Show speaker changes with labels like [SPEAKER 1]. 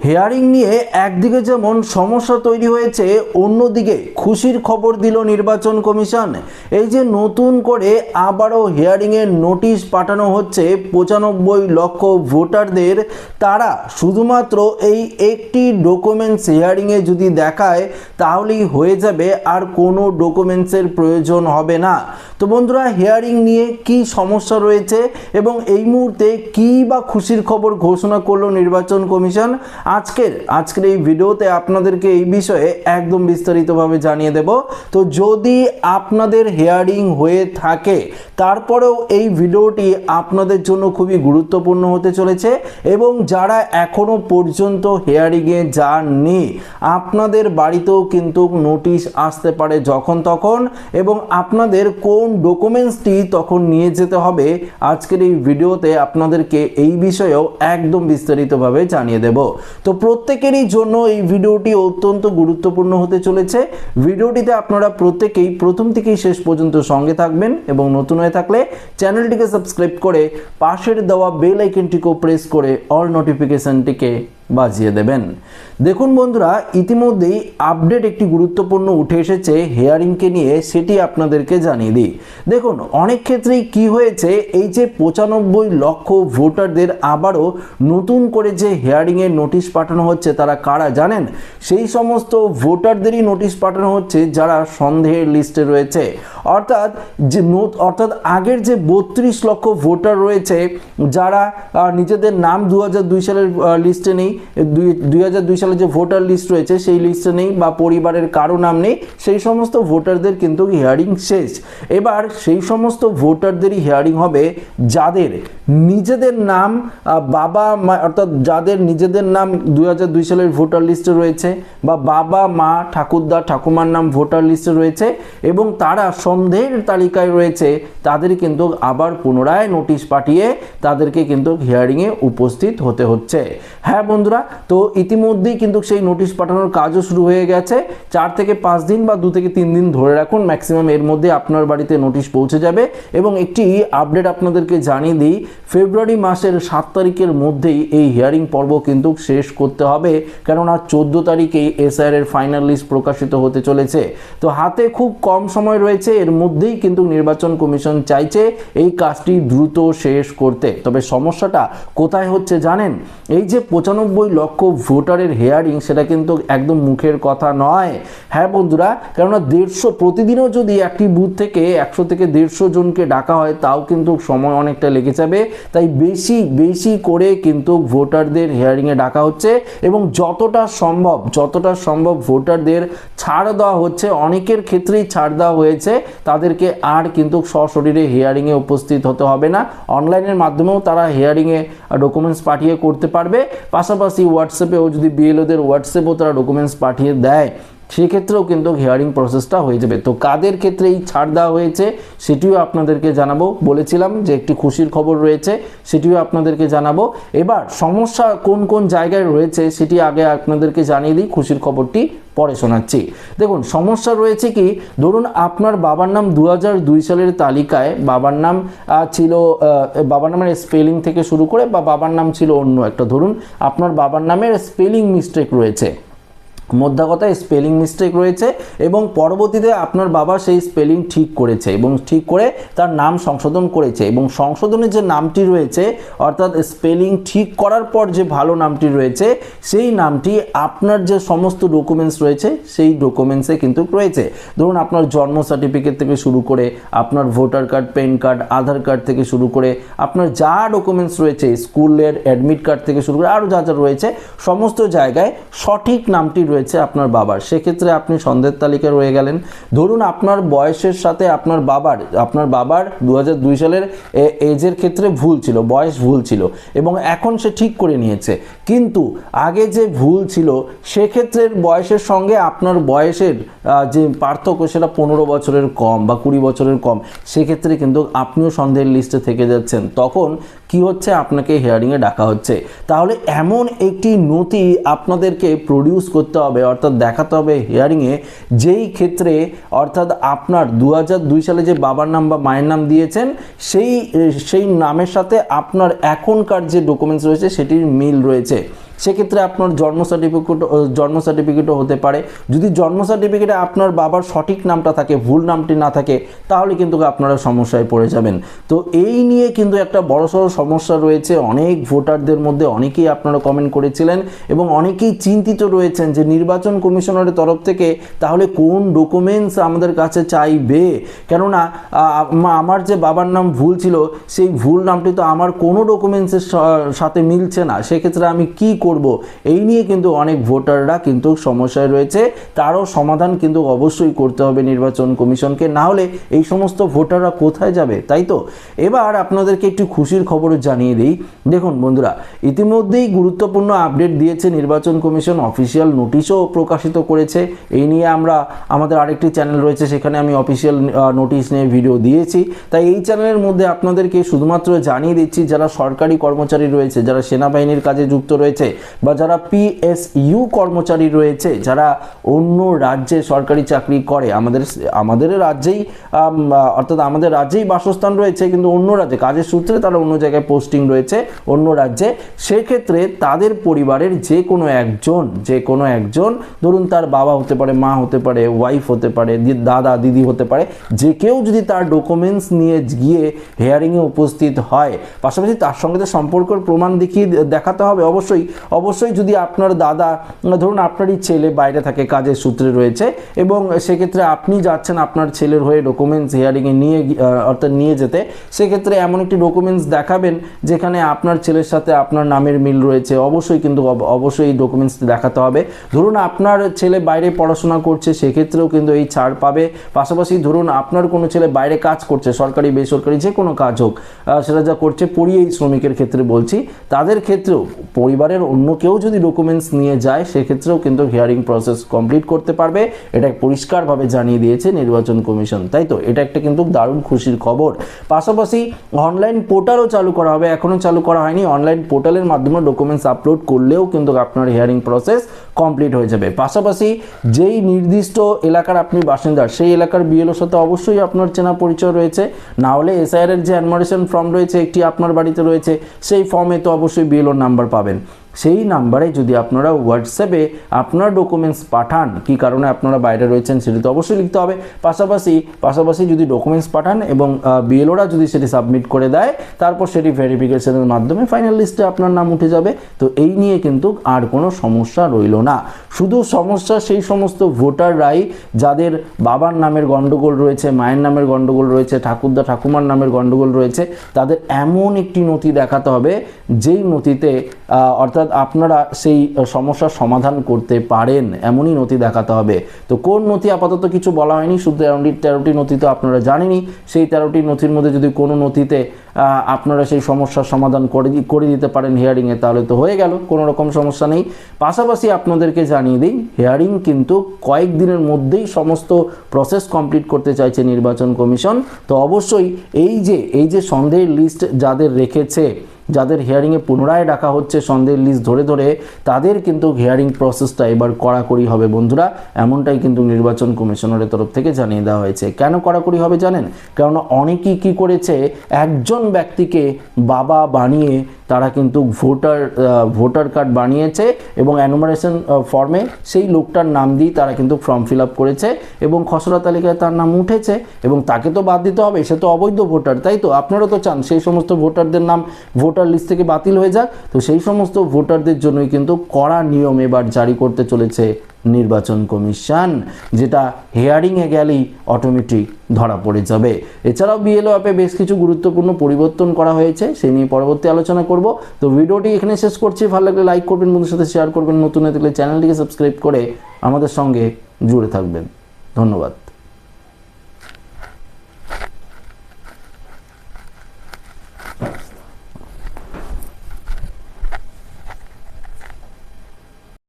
[SPEAKER 1] Hearing নিয়ে একদিকে যেমন সমস্যা তৈরি হয়েছে, অন্যদিকে খুশির খবর দিল নির্বাচন কমিশন। এই যে নতুন করে আবারও হেয়ারিংয়ের নোটিশ পাঠানো হচ্ছে পঁচানব্বই লক্ষ ভোটারদের, তারা শুধুমাত্র এই একটি ডকুমেন্টস হেয়ারিংয়ে যদি দেখায়, তাহলেই হয়ে যাবে আর কোনো ডকুমেন্টসের প্রয়োজন হবে না। তো বন্ধুরা, হিয়ারিং নিয়ে কি সমস্যা রয়েছে এবং এই মুহূর্তে কি বা খুশির খবর ঘোষণা করল নির্বাচন কমিশন? আজকের আজকের এই ভিডিওতে আপনাদেরকে এই বিষয়ে একদম বিস্তারিতভাবে জানিয়ে দেব। তো যদি আপনাদের হেয়ারিং হয়ে থাকে, তারপরেও এই ভিডিওটি আপনাদের জন্য খুবই গুরুত্বপূর্ণ হতে চলেছে এবং যারা এখনও পর্যন্ত হেয়ারিংয়ে যাননি, আপনাদের বাড়িতেও কিন্তু নোটিশ আসতে পারে যখন তখন এবং আপনাদের কোন ডকুমেন্টসটি তখন নিয়ে যেতে হবে আজকের এই ভিডিওতে আপনাদেরকে এই বিষয়েও একদম বিস্তারিতভাবে জানিয়ে দেব। তো প্রত্যেকেরই জন্য এই ভিডিওটি অত্যন্ত গুরুত্বপূর্ণ হতে চলেছে। ভিডিওটিতে আপনারা প্রত্যেকেই প্রথম থেকেই শেষ পর্যন্ত সঙ্গে থাকবেন এবং নতুন হয়ে থাকলে চ্যানেলটিকে সাবস্ক্রাইব করে পাশের দেওয়া বেল আইকনটিকেও প্রেস করে অল নোটিফিকেশনটিকে বাজিয়ে দেবেন। দেখুন বন্ধুরা, ইতিমধ্যেই আপডেট একটি গুরুত্বপূর্ণ উঠে এসেছে হেয়ারিংকে নিয়ে, সেটি আপনাদেরকে জানিয়ে দিই। দেখুন, অনেক ক্ষেত্রেই কি হয়েছে, এই যে পঁচানব্বই লক্ষ ভোটারদের আবারও নতুন করে যে হেয়ারিংয়ের নোটিশ পাঠানো হচ্ছে, তারা কারা জানেন? সেই সমস্ত ভোটারদেরই নোটিশ পাঠানো হচ্ছে, যারা সন্দেহের লিস্টে রয়েছে। অর্থাৎ যে অর্থাৎ আগের যে বত্রিশ লক্ষ ভোটার রয়েছে, যারা নিজেদের নাম দু সালের লিস্টে নেই দুই সালে যে ভোটার লিস্ট রয়েছে, সেই লিস্টে নেই বা পরিবারের কারও নাম নেই, সেই সমস্ত ভোটারদের কিন্তু হিয়ারিং শেষ। এবার সেই সমস্ত ভোটারদেরই হিয়ারিং হবে যাদের নিজেদের নাম বাবা, মা, অর্থাৎ যাদের নিজেদের নাম দুই হাজার দুই সালের ভোটার লিস্টে রয়েছে বা বাবা, মা, ঠাকুরদা, ঠাকুমার নাম ভোটার লিস্টে রয়েছে এবং তারা সন্দেহের তালিকায় রয়েছে, তাদের কিন্তু আবার পুনরায় নোটিশ পাঠিয়ে তাদেরকে কিন্তু হিয়ারিংয়ে উপস্থিত হতে হচ্ছে। হ্যাঁ বন্ধুরা, তো ইতিমধ্যেই কিন্তু সেই নোটিশ পাঠানোর কাজও শুরু হয়ে গেছে। চার থেকে পাঁচ দিন বা দু থেকে তিন দিন ধরে রাখুন ম্যাক্সিমাম এর মধ্যে আপনার বাড়িতে নোটিশ পৌঁছে যাবে। এবং একটি আপডেট আপনাদেরকে জানিয়ে দিই, ফেব্রুয়ারি মাসের সাত তারিখের মধ্যেই এই হিয়ারিং পর্ব কিন্তু শেষ করতে হবে। কেননা চোদ্দ তারিখেই এসআর এর ফাইনাল লিস্ট প্রকাশিত হতে চলেছে। তো হাতে খুব কম সময় রয়েছে, এর মধ্যেই কিন্তু নির্বাচন কমিশন চাইছে এই কাজটি দ্রুত শেষ করতে। তবে সমস্যাটা কোথায় হচ্ছে জানেন? এই যে পঁচানব্বই লক্ষ ভোটারের হেয়ারিং সেটা কিন্তু একদম মুখের কথা নয়। হ্যাঁ বন্ধুরা, কেননা দেড়শো প্রতিদিনও যদি একটি বুথ থেকে একশো থেকে দেড়শো জনকে ডাকা হয়, তাও কিন্তু সময় অনেকটা লেগে যাবে। তাই বেশি বেশি করে কিন্তু ভোটারদের হিয়ারিংয়ে ডাকা হচ্ছে এবং যতটা সম্ভব যতটা সম্ভব ভোটারদের ছাড় দেওয়া হচ্ছে, অনেকের ক্ষেত্রেই ছাড় দেওয়া হয়েছে, তাদেরকে আর কিন্তু সশরীরে হিয়ারিংয়ে উপস্থিত হতে হবে না। অনলাইনের মাধ্যমেও তারা হিয়ারিংয়ে ডকুমেন্টস পাঠিয়ে করতে পারবে। পাশাপাশি হোয়াটসঅ্যাপেও যদি বিএলওদের হোয়াটসঅ্যাপেও তারা ডকুমেন্টস পাঠিয়ে দেয় সেক্ষেত্রেও কিন্তু হিয়ারিং প্রসেসটা হয়ে যাবে। তো কাদের ক্ষেত্রে এই ছাড় দেওয়া হয়েছে, সেটিও আপনাদেরকে জানাব। বলেছিলাম যে একটি খুশির খবর রয়েছে, সেটিও আপনাদেরকে জানাব। এবার সমস্যা কোন কোন জায়গায় রয়েছে, সেটি আগে আপনাদেরকে জানিয়ে দিই, খুশির খবরটি পরে শোনাচ্ছি। দেখুন, সমস্যা রয়েছে কি, ধরুন আপনার বাবার নাম দু সালের তালিকায় বাবার নাম ছিল বাবার নামের স্পেলিং থেকে শুরু করে বা বাবার নাম ছিল অন্য একটা। ধরুন, আপনার বাবার নামের স্পেলিং মিস্টেক রয়েছে। মোদ্দা স্পেলিং মিস্টেক রয়েছে এবং পরবর্তীতে আপনার বাবা সেই স্পেলিং ঠিক করেছে এবং ঠিক করে তার নাম সংশোধন করেছে এবং সংশোধনের যে নামটি রয়েছে, অর্থাৎ স্পেলিং ঠিক করার পর যে ভালো নামটি রয়েছে, সেই নামটি আপনার যে সমস্ত ডকুমেন্টস রয়েছে, সেই ডকুমেন্টসে কিন্তু রয়েছে। ধরুন আপনার জন্ম সার্টিফিকেট থেকে শুরু করে আপনার voter card PAN card Aadhaar card থেকে শুরু করে আপনার যা ডকুমেন্টস রয়েছে স্কুলের অ্যাডমিট কার্ড থেকে শুরু করে আরও যা যা রয়েছে, সমস্ত জায়গায় সঠিক নামটি রয়েছে আপনার বাবার। সেক্ষেত্রে আপনি সন্দেহের তালিকায় রয়ে গেলেন। ধরুন আপনার বয়সের সাথে আপনার বাবার আপনার বাবার দু হাজার দুই সালের এজের ক্ষেত্রে ভুল ছিল, বয়স ভুল ছিল এবং এখন সে ঠিক করে নিয়েছে। কিন্তু আগে যে ভুল ছিল, সেক্ষেত্রে বয়সের সঙ্গে আপনার বয়সের যে পার্থক্য সেটা পনেরো বছরের কম বা কুড়ি বছরের কম, সেক্ষেত্রে কিন্তু আপনিও সন্দেহের লিস্টে থেকে যাচ্ছেন। তখন কি হচ্ছে? আপনাকে হিয়ারিংয়ে ডাকা হচ্ছে। তাহলে এমন একটি নথি আপনাদেরকে প্রডিউস করতে হবে, অর্থাৎ দেখাতে হবে হিয়ারিংয়ে যেই ক্ষেত্রে, অর্থাৎ আপনার দু সালে যে বাবার নাম বা মায়ের নাম দিয়েছেন, সেই সেই নামের সাথে আপনার এখনকার যে ডকুমেন্টস রয়েছে, সেটির মিল রয়েছে। সেক্ষেত্রে আপনার জন্ম সার্টিফিকেট জন্ম সার্টিফিকেটও হতে পারে। যদি জন্ম সার্টিফিকেটে আপনার বাবার সঠিক নামটা থাকে, ভুল নামটি না থাকে, তাহলে কিন্তু আপনারা সমস্যায় পড়ে যাবেন। তো এই নিয়ে কিন্তু একটা বড়সড় সমস্যা রয়েছে। অনেক ভোটারদের মধ্যে অনেকেই আপনারা কমেন্ট করেছিলেন এবং অনেকেই চিন্তিত রয়েছেন যে নির্বাচন কমিশনারের তরফ থেকে তাহলে কোন ডকুমেন্টস আমাদের কাছে চাইবে? কেননা আমার যে বাবার নাম ভুল ছিল, সেই ভুল নামটি তো আমার কোনো ডকুমেন্টসের সাথে মিলছে না। সেক্ষেত্রে আমি কি করব? এই নিয়ে কিন্তু অনেক ভোটাররা কিন্তু সমস্যায় রয়েছে। তারও সমাধান কিন্তু অবশ্যই করতে হবে নির্বাচন কমিশনকে। না হলে এই সমস্ত ভোটাররা কোথায় যাবে, তাই তো? এবার আপনাদেরকে একটু খুশির খবর জানিয়ে দিই। দেখুন বন্ধুরা, ইতিমধ্যেই গুরুত্বপূর্ণ আপডেট দিয়েছে নির্বাচন কমিশন। অফিসিয়াল নোটিশও প্রকাশিত করেছে। এই নিয়ে আমরা, আমাদের আরেকটি চ্যানেল রয়েছে, সেখানে আমি অফিসিয়াল নোটিশ নিয়ে ভিডিও দিয়েছি। তাই এই চ্যানেলের মধ্যে আপনাদেরকে শুধুমাত্র জানিয়ে দিচ্ছি, যারা সরকারি কর্মচারী রয়েছে, যারা সেনাবাহিনীর কাজে যুক্ত রয়েছে বা যারা পিএসইউ কর্মচারী রয়েছে, যারা অন্য রাজ্যে সরকারি চাকরি করে, আমাদের আমাদের রাজ্যেই অর্থাৎ আমাদের রাজ্যেই বাসস্থান রয়েছে, কিন্তু অন্য রাজ্যে, কাজের সূত্রে তারা অন্য জায়গায় পোস্টিং রয়েছে, অন্য রাজ্যে, সেক্ষেত্রে তাদের পরিবারের যে কোনো একজন, যে কোনো একজন, ধরুন তার বাবা হতে পারে, মা হতে পারে ওয়াইফ হতে পারে দাদা, দিদি হতে পারে, যে কেউ যদি তার ডকুমেন্টস নিয়ে গিয়ে হেয়ারিংয়ে উপস্থিত হয়, পাশাপাশি তার সঙ্গে তো সম্পর্কের প্রমাণ দেখিয়ে দেখাতে হবে অবশ্যই অবশ্যই যদি আপনার দাদা, ধরুন আপনারই ছেলে বাইরে থাকে, কাজের সূত্রে রয়েছে, এবং সেক্ষেত্রে আপনি যাচ্ছেন আপনার ছেলের হয়ে ডকুমেন্টস হিয়ারিংয়ে নিয়ে অর্থাৎ নিয়ে যেতে, সেক্ষেত্রে এমন একটি ডকুমেন্টস দেখাবেন যেখানে আপনার ছেলের সাথে আপনার নামের মিল রয়েছে। অবশ্যই কিন্তু অবশ্যই এই ডকুমেন্টস দেখাতে হবে। ধরুন আপনার ছেলে বাইরে পড়াশোনা করছে, সেক্ষেত্রেও কিন্তু এই ছাড় পাবে। পাশাপাশি ধরুন আপনার কোনো ছেলে বাইরে কাজ করছে, সরকারি, বেসরকারি, যে কোনো কাজ হোক সেটা যা করছে পরিযায়ী শ্রমিকের ক্ষেত্রে বলছি। তাদের ক্ষেত্রেও পরিবারের অন্য কেউ যদি ডকুমেন্টস নিয়ে যায়, সেক্ষেত্রেও কিন্তু হিয়ারিং প্রসেস কমপ্লিট করতে পারবে। এটা পরিষ্কারভাবে জানিয়ে দিয়েছে নির্বাচন কমিশন, তাই তো? এটা একটা কিন্তু দারুণ খুশির খবর। পাশাপাশি অনলাইন পোর্টালও চালু করা হবে। এখনও চালু করা হয়নি। অনলাইন পোর্টালের মাধ্যমে ডকুমেন্টস আপলোড করলেও কিন্তু আপনার হিয়ারিং প্রসেস কমপ্লিট হয়ে যাবে। পাশাপাশি যেই নির্দিষ্ট এলাকার আপনি বাসিন্দা, সেই এলাকার বিএলওর সাথে অবশ্যই আপনার চেনা পরিচয় রয়েছে। না হলে এসআইআর এর যে অ্যাডমারেশন ফর্ম রয়েছে, একটি আপনার বাড়িতে রয়েছে, সেই ফর্মে তো অবশ্যই বিএলওর নাম্বার পাবেন। সেই নাম্বারে যদি আপনারা হোয়াটসঅ্যাপে আপনার ডকুমেন্টস পাঠান, কি কারণে আপনারা বাইরে রয়েছেন সেটি তো অবশ্যই লিখতে হবে। পাশাপাশি পাশাপাশি যদি ডকুমেন্টস পাঠান এবং বিএলওরা যদি সেটি সাবমিট করে দেয়, তারপর সেটি ভেরিফিকেশনের মাধ্যমে ফাইনাল লিস্টে আপনার নাম উঠে যাবে। তো এই নিয়ে কিন্তু আর কোনো সমস্যা রইল না। শুধু সমস্যা সেই সমস্ত ভোটাররাই যাদের বাবার নামের গণ্ডগোল রয়েছে, মায়ের নামের গণ্ডগোল রয়েছে, ঠাকুরদা ঠাকুমার নামের গণ্ডগোল রয়েছে, তাদের এমন একটি নথি দেখাতে হবে, যেই নথিতে অর্থাৎ আপনারা সেই সমস্যার সমাধান করতে পারেন, এমনই নথি দেখাতে হবে। তো কোন নথি আপাতত কিছু বলা হয়নি? শুধু তেরোটি তেরোটি নথি তো আপনারা জানেনই, সেই তেরোটি নথির মধ্যে যদি কোনো নথিতে আপনারা সেই সমস্যার সমাধান করে করে দিতে পারেন হিয়ারিংয়ে তাহলে তো হয়ে গেল, কোনো রকম সমস্যা নেই। পাশাপাশি আপনাদেরকে জানিয়ে দিই হিয়ারিং কিন্তু কয়েকদিনের মধ্যেই সমস্ত প্রসেস কমপ্লিট করতে চাইছে নির্বাচন কমিশন। তো অবশ্যই এই যে এই যে সন্দেহের লিস্ট যাদের রেখেছে যাদের হিয়ারিংয়ে পুনরায় ডাকা হচ্ছে সন্দেহের লিস্ট ধরে ধরে, তাদের কিন্তু হিয়ারিং প্রসেসটা এবার কড়াকড়ি হবে বন্ধুরা। এমনটাই কিন্তু নির্বাচন কমিশনারের তরফ থেকে জানিয়ে দেওয়া হয়েছে। কেন কড়াকড়ি হবে জানেন? কেননা অনেকেই কি করেছে? একজন ব্যক্তিকে বাবা বানিয়ে তারা কিন্তু ভোটার ভোটার কার্ড বানিয়েছে এবং অ্যানুমারেশন ফর্মে সেই লোকটার নাম দিয়ে তারা কিন্তু ফর্ম ফিল আপ করেছে এবং খসড়া তালিকায় তার নাম উঠেছে এবং তাকে তো বাদ দিতে হবে, সে তো অবৈধ ভোটার, তাই তো? আপনারা তো চান সেই সমস্ত ভোটারদের নাম ভোটার লিস্ট থেকে বাতিল হয়ে যাক। তো সেই সমস্ত ভোটারদের জন্যই কিন্তু কড়া নিয়ম এবার জারি করতে চলেছে নির্বাচন কমিশন, যেটা হেয়ারিংয়ে গেলেই অটোমেটিক ধরা পড়ে যাবে। এছাড়াও বিএলও অ্যাপে বেশ কিছু গুরুত্বপূর্ণ পরিবর্তন করা হয়েছে, সে নিয়ে পরবর্তী আলোচনা করব। তো ভিডিওটি এখানে শেষ করছি। ভালো লাগলে লাইক করবেন বন্ধুর সাথে শেয়ার করবেন, নতুন হয়ে চ্যানেলটিকে সাবস্ক্রাইব করে আমাদের সঙ্গে জুড়ে থাকবেন। ধন্যবাদ।